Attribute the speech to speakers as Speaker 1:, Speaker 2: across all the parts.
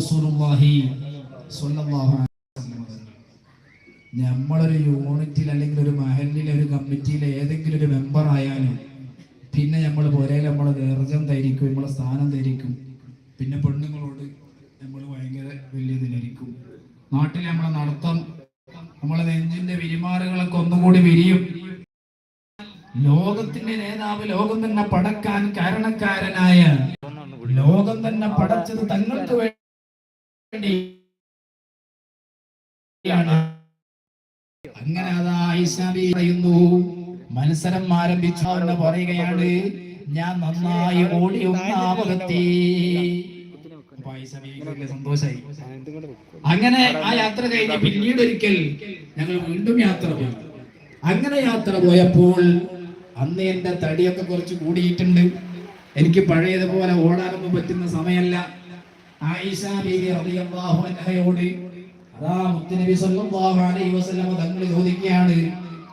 Speaker 1: റസൂലുള്ളാഹി സ്വല്ലല്ലാഹു നമ്മളൊരു യൂണിറ്റിൽ അല്ലെങ്കിൽ ഒരു മഹലിലെ ഒരു കമ്മിറ്റിയിലെ ഏതെങ്കിലും ഒരു മെമ്പർ ആയാലും പിന്നെ നമ്മൾ പുരയിൽ നമ്മളെ ദീർഘം ധരിക്കും നമ്മളെ സ്ഥാനം ധരിക്കും പിന്നെ പെണ്ണുങ്ങളോട് നമ്മൾ ഭയങ്കര വലിയ ഇതിലായിരിക്കും നാട്ടിൽ നമ്മളെ നടത്തം നമ്മളെ നെഞ്ചിന്റെ വിരിമാറുകളൊക്കെ ഒന്നുകൂടി വിരിയും. ലോകത്തിന്റെ നേതാവ് ലോകം തന്നെ പടക്കാൻ കാരണക്കാരനായ ലോകം തന്നെ പടച്ചത് തങ്ങൾക്ക് അങ്ങനെ അതാ പറയുന്നു മത്സരം ആരംഭിച്ചു എന്ന് പറയുകയാണ്. ഞാൻ നന്നായി ഓടി സന്തോഷായി. അങ്ങനെ ആ യാത്ര കഴിഞ്ഞ് പിന്നീട് ഒരിക്കൽ ഞങ്ങൾ വീണ്ടും യാത്ര പോയി. അങ്ങനെ യാത്ര പോയപ്പോൾ അന്ന് എന്റെ തടിയൊക്കെ കുറച്ച് കൂടിയിട്ടുണ്ട്. എനിക്ക് പഴയതുപോലെ ഓടാനൊന്നും പറ്റുന്ന സമയമല്ല. ആയിഷ ബീവി റളിയല്ലാഹു അൻഹയോട് അതാ മുത്തുനബി സല്ലല്ലാഹു അലൈഹി വസല്ലം തങ്ങൾ ചോദിക്കുകയാണ്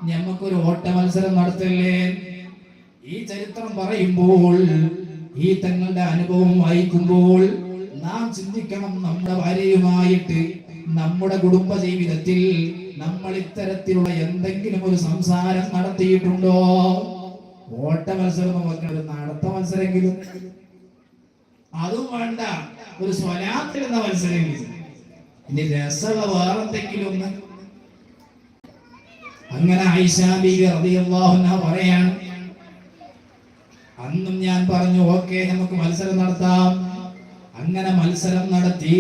Speaker 1: ഞമ്മക്കൊരു ഓട്ട മത്സരം നടത്തല്ലേ? ഈ ചരിത്രം പറയുമ്പോൾ ഈ തങ്ങളുടെ അനുഭവം വായിക്കുമ്പോൾ നാം ചിന്തിക്കണം നമ്മുടെ ഭാര്യയുമായിട്ട് നമ്മുടെ കുടുംബ ജീവിതത്തിൽ നമ്മൾ ഇത്തരത്തിലുള്ള എന്തെങ്കിലും ഒരു സംസാരം നടത്തിയിട്ടുണ്ടോ? ഓട്ട മത്സരം നമുക്ക് നടത്ത മത്സരമെങ്കിലും. അതും വേണ്ട. ഒരു സ്വലാത്തിരുന്ന മത്സരം ഇനി രസമുള്ള വേറെന്തെങ്കിലും ഒന്ന് അങ്ങനെ പറയാണ് അന്നും ഞാൻ പറഞ്ഞു ഓക്കെ നമുക്ക് മത്സരം നടത്താം. അങ്ങനെ മത്സരം നടത്തി.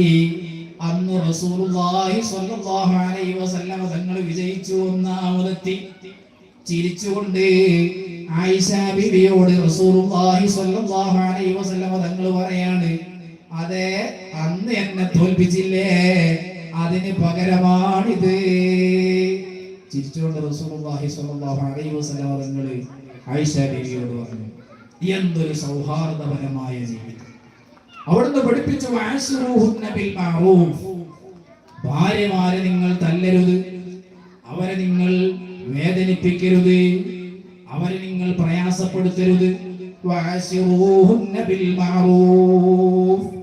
Speaker 1: അന്ന് റസൂലുള്ളാഹി സ്വല്ലല്ലാഹു അലൈഹി വസല്ലം തങ്ങൾ വിജയിച്ചു ഒന്നാമതെത്തി ചിരിച്ചുകൊണ്ട് ആയിഷ ബിബിയോട് റസൂലുള്ളാഹി സ്വല്ലല്ലാഹു അലൈഹി വസല്ലം തങ്ങൾ പറയാണ് അതെ അന്ന് എന്നെ തോൽപ്പിച്ചില്ലേ? അതിന് പകരമാണിത്. ചിരിച്ചുകൊണ്ട് റസൂലുള്ളാഹി സ്വല്ലല്ലാഹു അലൈഹി വസല്ലം തങ്ങൾ ആയിഷ പറഞ്ഞു എന്തൊരു സൗഹാർദ്ദപരമായ ജീവിതം. അവിടുന്ന് പഠിപ്പിച്ചു ഭാര്യമാരെ നിങ്ങൾ തല്ലരുത്. അവരെ നിങ്ങൾ വേദനിപ്പിക്കരുത്. അവരെ നിങ്ങൾ പ്രയാസപ്പെടുത്തരുത്. വാശിറൂഹുന്ന ബിൽ മഅറൂഫ്.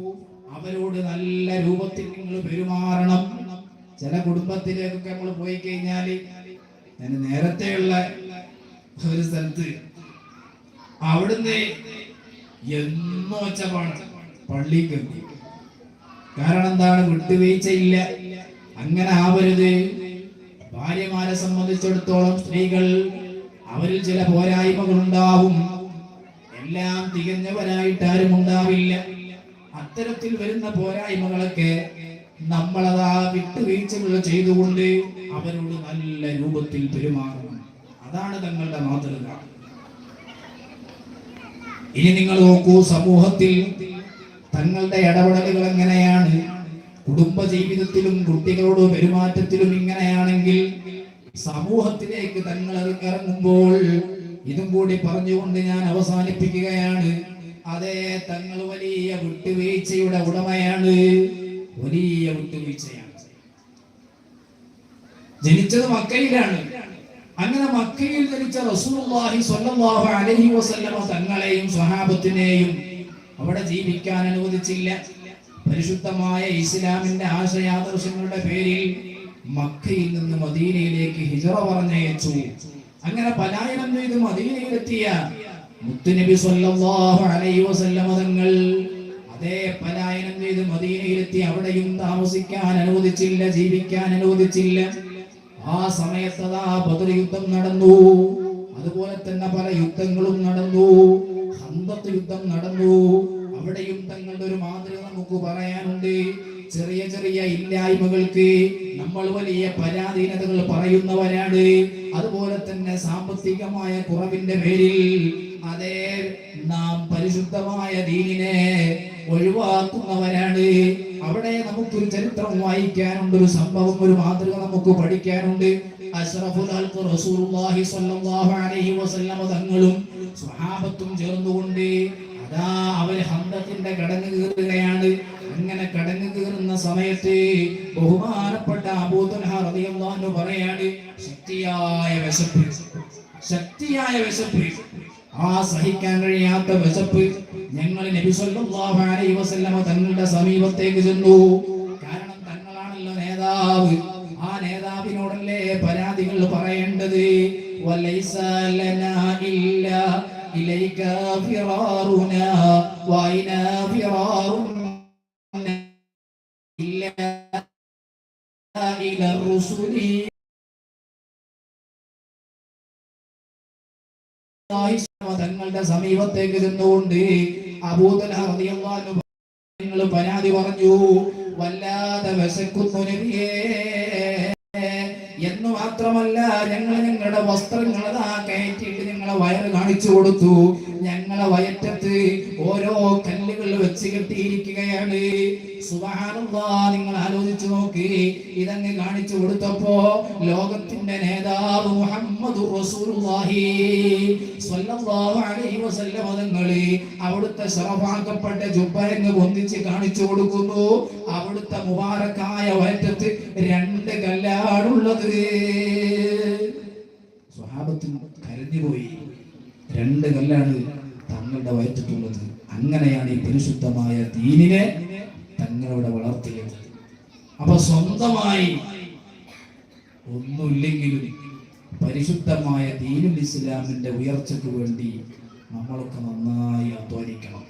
Speaker 1: അവരോട് നല്ല രൂപത്തിൽ നിങ്ങൾ പെരുമാറണം. ചില കുടുംബത്തിലേക്കൊക്കെ നമ്മൾ പോയി കഴിഞ്ഞാൽ ഞാൻ നേരത്തെയുള്ള ഒരു സ്ഥലത്ത് അവിടുന്ന് എന്നോ ഒച്ചപ്പാണ് പള്ളിക്ക് കാരണം എന്താണ്? വിട്ടുവീഴ്ചയില്ല. അങ്ങനെ ആവരുത്. ഭാര്യമാരെ സംബന്ധിച്ചിടത്തോളം സ്ത്രീകൾ അവരിൽ ചില പോരായ്മകൾ ഉണ്ടാവും എല്ലാം തികഞ്ഞവരായിട്ട് ആരും ഉണ്ടാവില്ല. അത്തരത്തിൽ വരുന്ന പോരായ്മകളൊക്കെ നമ്മളതാ വിട്ടുവീഴ്ചകൾ ചെയ്തുകൊണ്ട് അവരോട് നല്ല രൂപത്തിൽ പെരുമാറണം അതാണ് തങ്ങളുടെ മാതൃക. ഇനി നിങ്ങൾ നോക്കൂ സമൂഹത്തിൽ തങ്ങളുടെ ഇടപെടലുകൾ എങ്ങനെയാണ്? കുടുംബ ജീവിതത്തിലും കുട്ടികളോട് പെരുമാറ്റത്തിലും ഇങ്ങനെയാണെങ്കിൽ സമൂഹത്തിലേക്ക് തങ്ങൾ ഇറങ്ങുമ്പോൾ ഇതും കൂടി പറഞ്ഞുകൊണ്ട് ഞാൻ അവസാനിപ്പിക്കുകയാണ്. അതെ തങ്ങൾ വലിയ വിട്ടുവീഴ്ചയുടെ ഉടമയാണ്. വലിയ വിട്ടുവീഴ്ചയാണ് ജനിച്ചത് മക്കയിലാണ്. അങ്ങനെ മക്കയിൽ ജനിച്ച റസൂലുള്ളാഹി സ്വല്ലല്ലാഹു അലൈഹി വസല്ലമ തങ്ങളെയും സ്വഹാബത്തിനെയും അവിടെ ജീവിക്കാൻ അനുവദിച്ചില്ല. പരിശുദ്ധമായ ഇസ്ലാമിന്റെ ആശയാദർശങ്ങളുടെ പേരിൽ മക്കയിൽ നിന്ന് മദീനയിലേക്ക് ഹിജറ പറഞ്ഞയച്ചു. അങ്ങനെ പലായനം ചെയ്ത് മദീനയിലെത്തിയ മുത്തുനബി സല്ലല്ലാഹു അലൈഹി വസല്ലമ തങ്ങൾ അതേ പലായനം ചെയ്ത് മദീനയിലെത്തി അവിടെയും താമസിക്കാൻ അനുവദിച്ചില്ല ജീവിക്കാൻ അനുവദിച്ചില്ല. ആ സമയത്തതാ ബദർ യുദ്ധം നടന്നു. അതുപോലെ തന്നെ പല യുദ്ധങ്ങളും നടന്നു. ഹന്തത്ത് യുദ്ധം നടന്നു. അവിടെയും തങ്ങളുടെ ഒരു മാതൃക നമുക്ക് പറയാനുണ്ട്. ചെറിയ ചെറിയ ഇല്ലായ്മകൾക്ക് നമ്മൾ വലിയ പരാധീനതകൾ പറയുന്നവരാണ്. അതുപോലെ തന്നെ സാമ്പത്തികമായ കുറവിന്റെ പേരിൽ അതേ നാം പരിശുദ്ധമായ ദീനിനെ ഒഴിവാക്കുന്നവരാണ്. അവിടെ നമുക്കൊരു ചരിത്രം വായിക്കാനുണ്ട് ഒരു സംഭവം ഒരു മാതൃക നമുക്ക് പഠിക്കാനുണ്ട്. തങ്ങളും സ്വഹാബത്തും ചേർന്നുകൊണ്ട് അതാ അവർ ഹന്തത്തിന്റെ കടങ്ങ് കീറുകയാണ്. അങ്ങനെ കടങ്ങ് കീറുന്ന സമയത്ത് ബഹുമാനപ്പെട്ട അൻഹു പറയാണ് ശക്തിയായ വിശപ്പ് ശക്തിയായ വിശപ്പ്. ആ സഹിക്കാൻ കഴിയാത്ത വിശപ്പ് ഞങ്ങൾ അലൈഹി വസല്ലമ തങ്ങളുടെ സമീപത്തേക്ക് ചെന്നു. കാരണം തങ്ങളാണല്ലോ നേതാവ്. ആ നേതാവിനോടല്ലേ പരാതികൾ പറയേണ്ടത്? വലൈസ ലനാ ഇലൈക ഇല്ലാ ഇല റുസുലി തങ്ങളുടെ സമീപത്തേക്ക് ചെന്നുകൊണ്ട് നിങ്ങൾ പരാതി പറഞ്ഞു വല്ലാതെ വിശക്കുന്നു എന്ന് മാത്രമല്ല ഞങ്ങൾ ഞങ്ങളുടെ വസ്ത്രങ്ങൾ കയറ്റിയിട്ട് ഞങ്ങളെ വയറ് കാണിച്ചു കൊടുത്തു. ഞങ്ങളെ വയറ്റത്ത് ഓരോ കല്ലുകൾ വെച്ച് കെട്ടിയിരിക്കുകയാണ്. നിങ്ങൾ ആലോചിച്ചു നോക്കി. ഇതങ്ങ് കാണിച്ചു കൊടുത്തപ്പോ ലോകത്തിന്റെ നേതാവ് മുഹമ്മദ് തങ്ങൾ അവിടുത്തെ ശറഫാക്കപ്പെട്ട ജുബരങ്ങ് പൊന്തിച്ച് കാണിച്ചു കൊടുക്കുന്നു. അവിടുത്തെ മുബാറക്കായ വയറ്റത്ത് രണ്ട് കല്ലാണുള്ളത്. സ്വഹാബത്തിന് കരഞ്ഞുപോയി. രണ്ട് കല്ലാണ് തങ്ങളുടെ വയറ്റത്തുള്ളത് അങ്ങനെയാണ് ഈ പരിശുദ്ധമായ ദീനിനെ തങ്ങളുടെ വളർത്തിയത്. അപ്പൊ സ്വന്തമായി ഒന്നുമില്ലെങ്കിലും പരിശുദ്ധമായ ദീനുൽ ഇസ്ലാമിന്റെ ഉയർച്ചയ്ക്ക് വേണ്ടി നമ്മളൊക്കെ നന്നായി അധ്വാനിക്കണം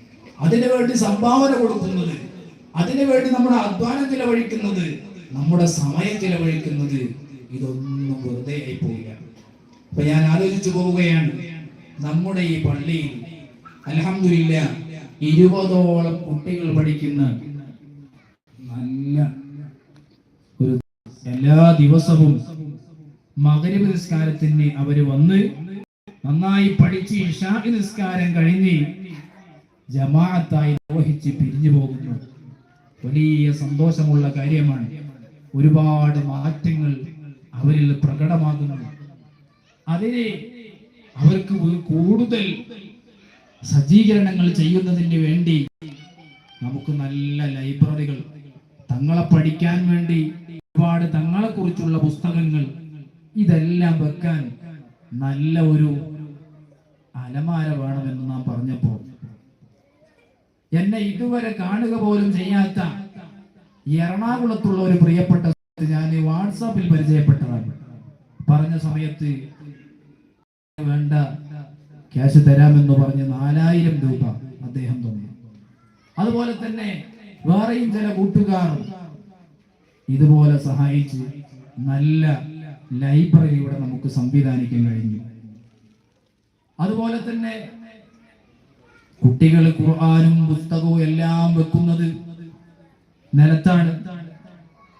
Speaker 1: അതിനു വേണ്ടി സംഭാവന കൊടുക്കുന്നത് അതിനു വേണ്ടി നമ്മുടെ അധ്വാനം ചിലവഴിക്കുന്നത് നമ്മുടെ സമയം ചിലവഴിക്കുന്നത് ഇതൊന്നും വെറുതെ ആയി പോവുക അപ്പൊ ഞാൻ ആലോചിച്ചു പോവുകയാണ്. നമ്മുടെ ഈ പള്ളിയിൽ അലഹമില്ല ഇരുപതോളം കുട്ടികൾ പഠിക്കുന്ന നല്ല ഒരു എല്ലാ ദിവസവും മകരവ് നിസ്കാരത്തിന് അവർ വന്ന് നന്നായി പഠിച്ച് ഇഷാ നിസ്കാരം കഴിഞ്ഞ് ജമാഅത്തായി മോഹിച്ച് പിരിഞ്ഞു പോകുന്നു. വലിയ സന്തോഷമുള്ള കാര്യമാണ്. ഒരുപാട് മാറ്റങ്ങൾ അവരിൽ പ്രകടമാകുന്നു. അതിനെ അവർക്ക് കൂടുതൽ സജ്ജീകരണങ്ങൾ ചെയ്യുന്നതിന് വേണ്ടി നമുക്ക് നല്ല ലൈബ്രറികൾ തങ്ങളെ പഠിക്കാൻ വേണ്ടി ഒരുപാട് തങ്ങളെ കുറിച്ചുള്ള പുസ്തകങ്ങൾ ഇതെല്ലാം വെക്കാൻ നല്ല ഒരു അലമാര വേണമെന്ന് നാം പറഞ്ഞപ്പോൾ എന്നെ ഇതുവരെ കാണുക പോലും ചെയ്യാത്ത എറണാകുളത്തുള്ള ഒരു പ്രിയപ്പെട്ട ഞാൻ വാട്സാപ്പിൽ പരിചയപ്പെട്ടതാണ്. പറഞ്ഞ സമയത്ത് വേണ്ട. ക്യാഷ് തരാമെന്ന് പറഞ്ഞ് നാലായിരം രൂപ അദ്ദേഹം തന്നു. അതുപോലെ തന്നെ വേറെയും ചില കൂട്ടുകാർ ഇതുപോലെ സഹായിച്ച് നല്ല ലൈബ്രറി ഇവിടെ നമുക്ക് സംവിധാനിക്കാൻ കഴിഞ്ഞു. അതുപോലെ തന്നെ കുട്ടികൾ ഖുർആാനും പുസ്തകവും എല്ലാം വെക്കുന്നത് നിലത്താണ്.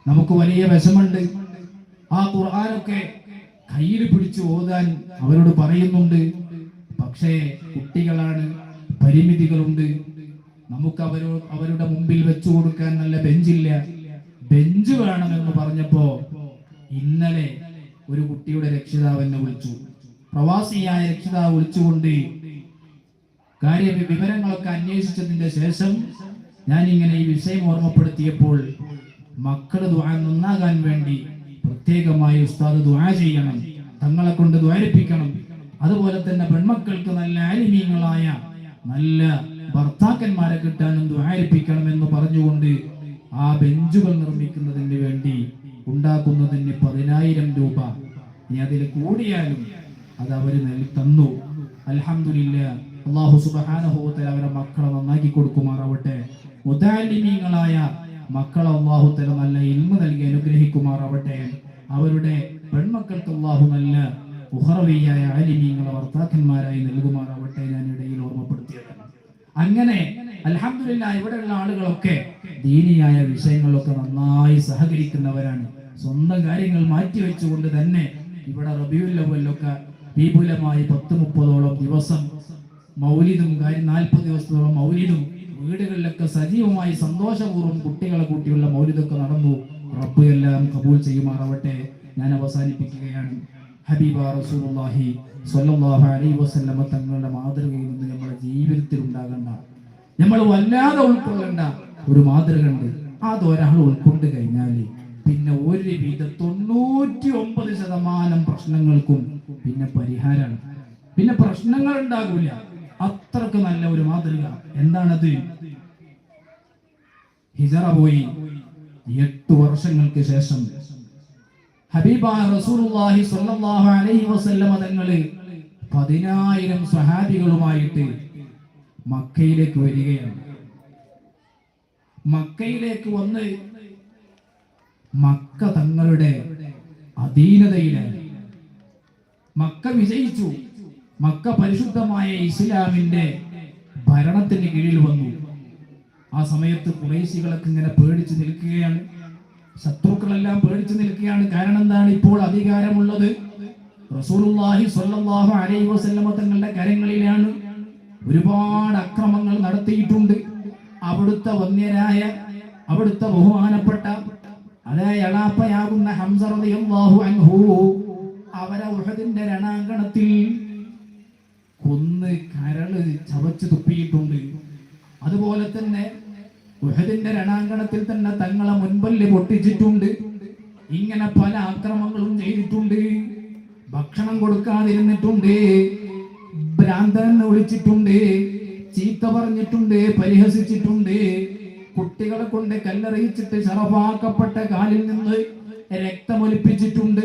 Speaker 1: നമുക്ക് വലിയ വിഷമുണ്ട് ആ ഖുർആാനൊക്കെ കയ്യിൽ പിടിച്ച് ഓതാൻ അവരോട് പറയുന്നുണ്ട്. പക്ഷേ കുട്ടികളാണ് പരിമിതികളുണ്ട്. നമുക്ക് അവരോ അവരുടെ മുമ്പിൽ വെച്ചു കൊടുക്കാൻ നല്ല ബെഞ്ചില്ല. ബെഞ്ച് വേണമെന്ന് പറഞ്ഞപ്പോ ഇന്നലെ ഒരു കുട്ടിയുടെ രക്ഷിതാവ് എന്നെ വിളിച്ചു. പ്രവാസിയായ രക്ഷിതാവ് വിളിച്ചുകൊണ്ട് കാര്യ വിവരങ്ങളൊക്കെ അന്വേഷിച്ചതിന്റെ ശേഷം ഞാൻ ഇങ്ങനെ ഈ വിഷയം ഓർമ്മപ്പെടുത്തിയപ്പോൾ മക്കൾ നന്നാകാൻ വേണ്ടി പ്രത്യേകമായി ഉസ്താദ് ദുആ ചെയ്യണം തങ്ങളെ കൊണ്ട് ദ്വാരിപ്പിക്കണം അതുപോലെ തന്നെ പെൺമക്കൾക്ക് നല്ല ആലിമീങ്ങളായ നല്ല ഭർത്താക്കന്മാരെ കിട്ടാനും ദ്വാരിപ്പിക്കണം എന്ന് പറഞ്ഞുകൊണ്ട് ആ ബെഞ്ചുകൾ നിർമ്മിക്കുന്നതിന് വേണ്ടി ഉണ്ടാക്കുന്നതിന് പതിനായിരം രൂപ ഇനി അതിൽ കൂടിയാലും അത് അവർ നൽകി തന്നു. അൽഹംദുലില്ല അള്ളാഹു സുബാനഹോത്തൽ അവരെ മക്കളെ നന്നാക്കി കൊടുക്കുമാറാവട്ടെ. മുതാലിമീങ്ങളായ മക്കളെ അള്ളാഹു തല നല്ല ഇൽമ നൽകി അനുഗ്രഹിക്കുമാറാവട്ടെ. അവരുടെ പെൺമക്കൾക്ക് അള്ളാഹു നല്ല ഉഹറവിയായ ആലിമീങ്ങളെ ഭർത്താക്കന്മാരായി നൽകുമാറാവട്ടെ ഞാൻ ഇടയിൽ ഓർമ്മപ്പെടുത്തിയത്. അങ്ങനെ അലഹമില്ല ഇവിടെയുള്ള ആളുകളൊക്കെ ദീനിയായ വിഷയങ്ങളൊക്കെ നന്നായി സഹകരിക്കുന്നവരാണ്. സ്വന്തം കാര്യങ്ങൾ മാറ്റിവെച്ചുകൊണ്ട് തന്നെ ഇവിടെ റബിയുല്ലവല്ലൊക്കെ വിപുലമായി പത്ത് മുപ്പതോളം ദിവസം മൗലിദും കാര്യം നാൽപ്പത് ദിവസത്തോളം മൗലിദും വീടുകളിലൊക്കെ സജീവമായി സന്തോഷപൂർവം കുട്ടികളെ കൂട്ടിയുള്ള മൗലിതൊക്കെ നടന്നു. റബ്ബ് എല്ലാം കബൂൽ ചെയ്യുമാറാവട്ടെ. ഞാൻ അവസാനിപ്പിക്കുകയാണ്. ഹബീബ റസൂലുള്ളാഹി സ്വല്ലല്ലാഹു അലൈഹി വസല്ലമ തങ്ങളുടെ മാതൃകയിൽ നിന്ന് നമ്മുടെ ജീവിതത്തിൽ ഉണ്ടാകേണ്ട. നമ്മൾ വല്ലാതെ ഉൾക്കൊള്ളേണ്ട ഒരു മാതൃക ഉണ്ട്. അത് ഒരാൾ ഉൾക്കൊണ്ട് കഴിഞ്ഞാൽ പിന്നെ ഒരുവിധ തൊണ്ണൂറ്റി ഒമ്പത് ശതമാനം പ്രശ്നങ്ങൾക്കും പിന്നെ പരിഹാരമാണ് പിന്നെ പ്രശ്നങ്ങൾ ഉണ്ടാകൂല. അത്രയ്ക്ക് നല്ല ഒരു മാതൃക. എന്താണത്? ഹിജറ പോയി എട്ട് വർഷങ്ങൾക്ക് ശേഷം. സ്വല്ലല്ലാഹു അലൈഹി പതിനായിരം സഹാബികളുമായിട്ട് മക്കയിലേക്ക് വരികയാണ്. മക്കയിലേക്ക് വന്ന് മക്ക തങ്ങളുടെ അധീനതയിലാണ്. മക്ക വിജയിച്ചു. മക്ക പരിശുദ്ധമായ ഇസ്ലാമിന്റെ ഭരണത്തിന് കീഴിൽ വന്നു. ആ സമയത്ത് കുറേശികളൊക്കെ ഇങ്ങനെ പേടിച്ച് നിൽക്കുകയാണ്. ശത്രുക്കളെല്ലാം പേടിച്ച് നിൽക്കുകയാണ്. കാരണം എന്താണ്? ഇപ്പോൾ അധികാരമുള്ളത് റസൂലുള്ളാഹി സ്വല്ലല്ലാഹു അലൈഹി വസല്ലമ തങ്ങളുടെ കരങ്ങളിലാണ്. ഒരുപാട് അക്രമങ്ങൾ നടത്തിയിട്ടുണ്ട്. അവിടുത്തെ വന്യരായ അവിടുത്തെ ബഹുമാനപ്പെട്ട അതായത് അൻഹു അവരെ ഉഹദിന്റെ രണാങ്കണത്തിൽ കൊന്ന് കരൾ ചവച്ച് തുപ്പിയിട്ടുണ്ട്. അതുപോലെ തന്നെ ഉഹദിന്റെ രണാങ്കണത്തിൽ തന്നെ തങ്ങളെ മുൻപല്ല് പൊട്ടിച്ചിട്ടുണ്ട്. ഇങ്ങനെ പല ആക്രമങ്ങളും ചെയ്തിട്ടുണ്ട്. ഭക്ഷണം കൊടുക്കാതിരുന്നിട്ടുണ്ട്. ഭ്രാന്തനെന്ന് വിളിച്ചിട്ടുണ്ട്. ചീത്ത പറഞ്ഞിട്ടുണ്ട്. പരിഹസിച്ചിട്ടുണ്ട്. കുട്ടികളെ കൊണ്ട് കല്ലെറിയിച്ചിട്ട് ശറഫാക്കപ്പെട്ട കാലിൽ നിന്ന് രക്തമൊലിപ്പിച്ചിട്ടുണ്ട്.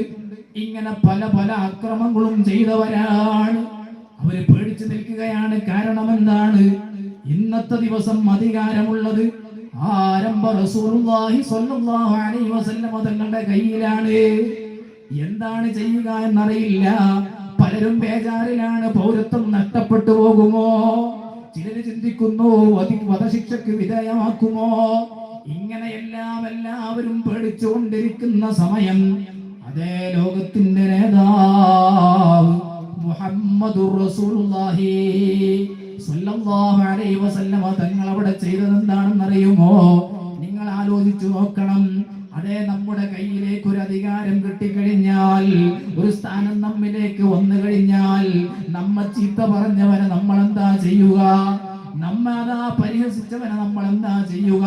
Speaker 1: ഇങ്ങനെ പല പല ആക്രമങ്ങളും ചെയ്തവരാണ്. അവർ പേടിച്ചു നിൽക്കുകയാണ്. കാരണം എന്താണ് ഇന്നത്തെ ദിവസം അധികാരമുള്ളത് ആരംഭ റസൂലുള്ളാഹി സ്വല്ലല്ലാഹു അലൈഹി വസല്ലമ തങ്ങളുടെ കയ്യിലാണ്. എന്താണ് ചെയ്യുക എന്നറിയില്ല. പലരും ബേജാറിലാണ്. പൗരത്വം നഷ്ടപ്പെട്ടു പോകുമോ? ചിലര് ചിന്തിക്കുന്നു വധശിക്ഷക്ക് വിധേയമാക്കുമോ? ഇങ്ങനെ എല്ലാം എല്ലാവരും പേടിച്ചുകൊണ്ടിരിക്കുന്ന സമയം അതേ ലോകത്തിന്റെ നേതാവ് മുഹമ്മദുർ റസൂലുള്ളാഹി. തങ്ങൾ അവിടെ ചെയ്തത് എന്താണെന്ന് അറിയുമോ നിങ്ങൾ ആലോചിച്ചു നോക്കണം. അതെ നമ്മുടെ കയ്യിലേക്ക് ഒരു അധികാരം കിട്ടിക്കഴിഞ്ഞാൽ ഒരു സ്ഥാനം നമ്മിലേക്ക് വന്നു കഴിഞ്ഞാൽ നമ്മ ചീത്ത പറഞ്ഞവനെ നമ്മൾ എന്താ ചെയ്യുക? നമ്മ അതാ പരിഹസിച്ചവനെ നമ്മൾ എന്താ ചെയ്യുക?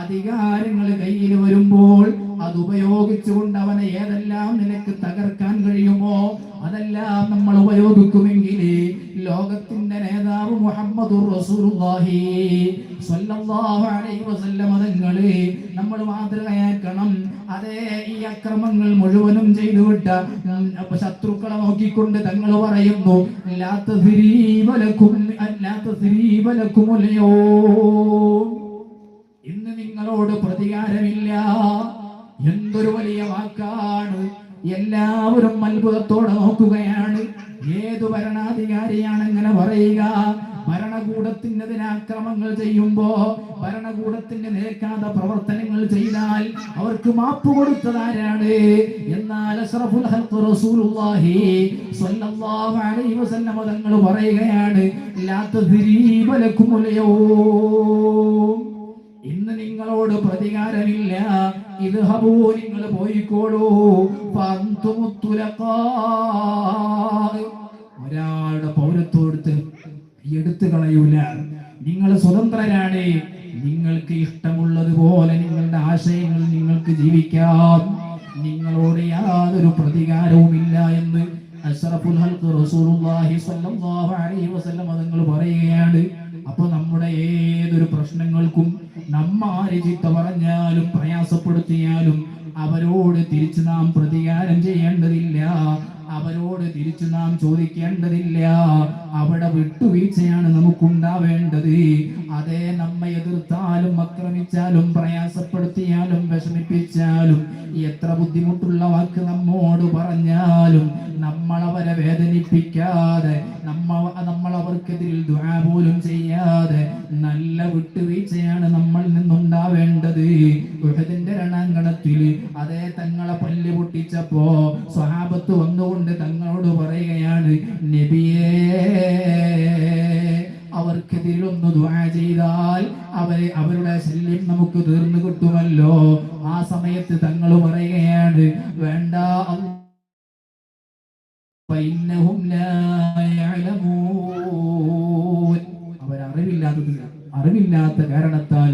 Speaker 1: അധികാരങ്ങൾ കയ്യിൽ വരുമ്പോൾ അത് ഉപയോഗിച്ചുകൊണ്ട് അവനെ ഏതെല്ലാം നിനക്ക് തകർക്കാൻ കഴിയുമോ അതെല്ലാം നമ്മൾ ഉപയോഗിക്കുമെങ്കിൽ ലോകത്തിന്റെ നേതാവ് മുഹമ്മദ് തങ്ങളെ നമ്മൾ മാതൃകയാക്കണം അതേ ഈ അക്രമങ്ങൾ മുഴുവനും ചെയ്തു വിട്ട ഉം, ശത്രുക്കളെ നോക്കിക്കൊണ്ട് തങ്ങൾ പറയുന്നു ലാ തസ്രീബ അല്ലാത്ത ലാ തസ്രീബ ലക്കുമുൽ യൗം. ഇന്ന് നിങ്ങളോട് പ്രതികാരമില്ല. എന്തൊരു വലിയ വാക്കാണ്. എല്ലാവരും അത്ഭുതത്തോടെ നോക്കുകയാണ്. ഏതു ഭരണാധികാരിയാണ് ഇങ്ങനെ പറയുക? ഭരണകൂടത്തിനെതിരെ ആക്രമങ്ങൾ ചെയ്യുമ്പോ ഭരണകൂടത്തിന് നിരക്കാത്ത പ്രവർത്തനങ്ങൾ ചെയ്താൽ അവർക്ക് മാപ്പ് കൊടുത്തതാരാണ് എന്നാൽ തങ്ങൾ പറയുകയാണ് ഇന്ന് നിങ്ങളോട് പ്രതികാരമില്ല. ഇത് ഹബൂ നിങ്ങൾ പോയിക്കോളൂ. ഒരാളുടെ പൗരത്വം എടുത്തു കളയൂല. നിങ്ങൾ സ്വതന്ത്രരാണ്. നിങ്ങൾക്ക് ഇഷ്ടമുള്ളതുപോലെ നിങ്ങളുടെ ആശയങ്ങൾ നിങ്ങൾക്ക് ജീവിക്കാം. നിങ്ങളോട് യാതൊരു പ്രതികാരവുമില്ല എന്ന് അഷ്റഫുൽ റസൂലുള്ളാഹി അലൈഹി വസല്ലം പറയുകയാണ്. അപ്പൊ നമ്മുടെ ഏതൊരു പ്രശ്നങ്ങൾക്കും നമ്മ ചീത്ത പറഞ്ഞാലും പ്രയാസപ്പെടുത്തിയാലും അവരോട് തിരിച്ചു നാം പ്രതികാരം ചെയ്യേണ്ടതില്ല. അവരോട് തിരിച്ചു നാം ചോദിക്കേണ്ടതില്ല. അവിടെ വിട്ടുവീഴ്ചയാണ് നമുക്കുണ്ടാവേണ്ടത്. അതേ നമ്മെ എതിർത്താലും ആക്രമിച്ചാലും പ്രയാസപ്പെടുത്തിയാലും വിഷമിപ്പിച്ചാലും എത്ര ബുദ്ധിമുട്ടുള്ള വാക്ക് നമ്മോട് പറഞ്ഞാലും നമ്മളവരെ വേദനിപ്പിക്കാതെ നമ്മ നമ്മളവർക്കെതിരിൽ ദുആ പോലും ചെയ്യാതെ നല്ല വിട്ടുവീഴ്ചയാണ് നമ്മൾ നിന്നുണ്ടാവേണ്ടത്. ഗൃഹത്തിന്റെ രണാങ്കണത്തിൽ അതേ തങ്ങളെ പല്ല് പൊട്ടിച്ചപ്പോ സ്വഹാബത്ത് വന്നുകൊണ്ട് തങ്ങളോട് പറയുകയാണ് നബിയേ അവർക്കെതിരിൽ ഒന്ന് ദുആ ചെയ്താൽ അവരെ അവരുടെ ശല്യം നമുക്ക് തീർന്നു കിട്ടുമല്ലോ. ആ സമയത്ത് തങ്ങൾ പറയുകയാണ് വേണ്ട അവരറിവില്ലാത്തതില്ല. അറിവില്ലാത്ത കാരണത്താൽ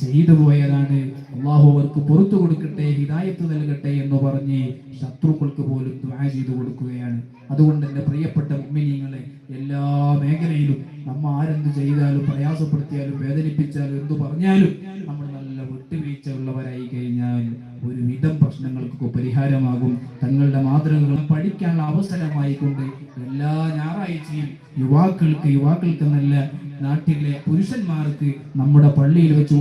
Speaker 1: ചെയ്തു പോയതാണ് അള്ളാഹു അവർക്ക് പുറത്തു കൊടുക്കട്ടെ ഹിദായത്ത് നൽകട്ടെ എന്ന് പറഞ്ഞ് ശത്രുക്കൾക്ക് പോലും ദുആ ചെയ്തു കൊടുക്കുകയാണ്. അതുകൊണ്ട് എന്റെ പ്രിയപ്പെട്ട ഉമ്മിനിങ്ങളെ എല്ലാ മേഖലയിലും നമ്മ ആരെന്ത് ചെയ്താലും പ്രയാസപ്പെടുത്തിയാലും വേദനിപ്പിച്ചാലും എന്തു പറഞ്ഞാലും നമ്മൾ നല്ല വിട്ടുവീഴ്ച ഉള്ളവരായി കഴിഞ്ഞാൽ ഒരുവിധം പ്രശ്നങ്ങൾക്കൊക്കെ പരിഹാരമാകും. തങ്ങളുടെ മാതൃകകൾ പഠിക്കാനുള്ള അവസരമായിക്കൊണ്ട് എല്ലാ ഞായറാഴ്ചയും യുവാക്കൾക്ക് യുവാക്കൾക്ക് നല്ല നാട്ടിലെ പുരുഷന്മാർക്ക് നമ്മുടെ പള്ളിയിൽ വെച്ച്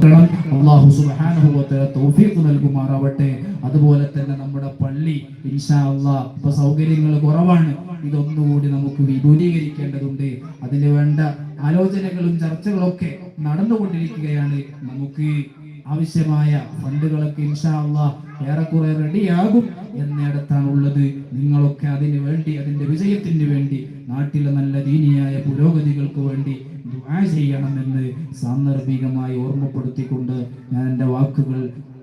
Speaker 1: അള്ളാഹു സുബാനുഭവത്തെ തൗഫീഖ് നൽകുമാറാവട്ടെ. അതുപോലെ തന്നെ നമ്മുടെ പള്ളി ഇൻഷാ ഇപ്പൊ സൗകര്യങ്ങൾ കുറവാണ്. ഇതൊന്നുകൂടി നമുക്ക് വിപുലീകരിക്കേണ്ടതുണ്ട്. അതിന് വേണ്ട ആലോചനകളും ചർച്ചകളൊക്കെ നടന്നുകൊണ്ടിരിക്കുകയാണ്. നമുക്ക് ആവശ്യമായ ഫണ്ടുകളൊക്കെ ഇൻഷാ അള്ളാഹ് ഏറെക്കുറെ റെഡിയാകും എന്നിടത്താണുള്ളത്. നിങ്ങളൊക്കെ അതിന് വേണ്ടി അതിന്റെ വിജയത്തിന് വേണ്ടി നാട്ടിലെ നല്ല ദീനിയായ പുരോഗതികൾക്ക് വേണ്ടി ദുആ ചെയ്യണമെന്ന് സാന്ദർഭികമായി ഓർമ്മപ്പെടുത്തിക്കൊണ്ട് ഞാൻ എന്റെ വാക്കുകൾ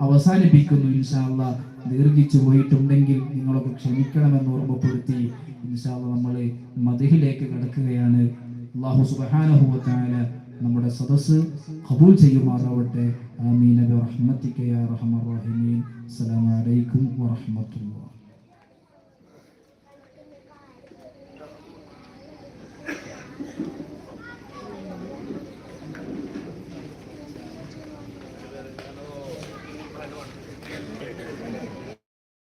Speaker 1: അവസാനിപ്പിക്കുന്നു ഇൻഷാ അള്ളാഹ് ദീർഘിച്ചു പോയിട്ടുണ്ടെങ്കിൽ നിങ്ങളൊക്കെ ക്ഷമിക്കണമെന്ന് ഓർമ്മപ്പെടുത്തി ഇൻഷാ അള്ളാഹ് നമ്മൾ മതിഹിലേക്ക് കടക്കുകയാണ്. അള്ളാഹു തആല നമ്മുടെ സദസ്സ് കബൂൽ ചെയ്യുമാറാവട്ടെ. آمين برحمتك يا أرحم الراحمين السلام عليكم ورحمة الله Thank you.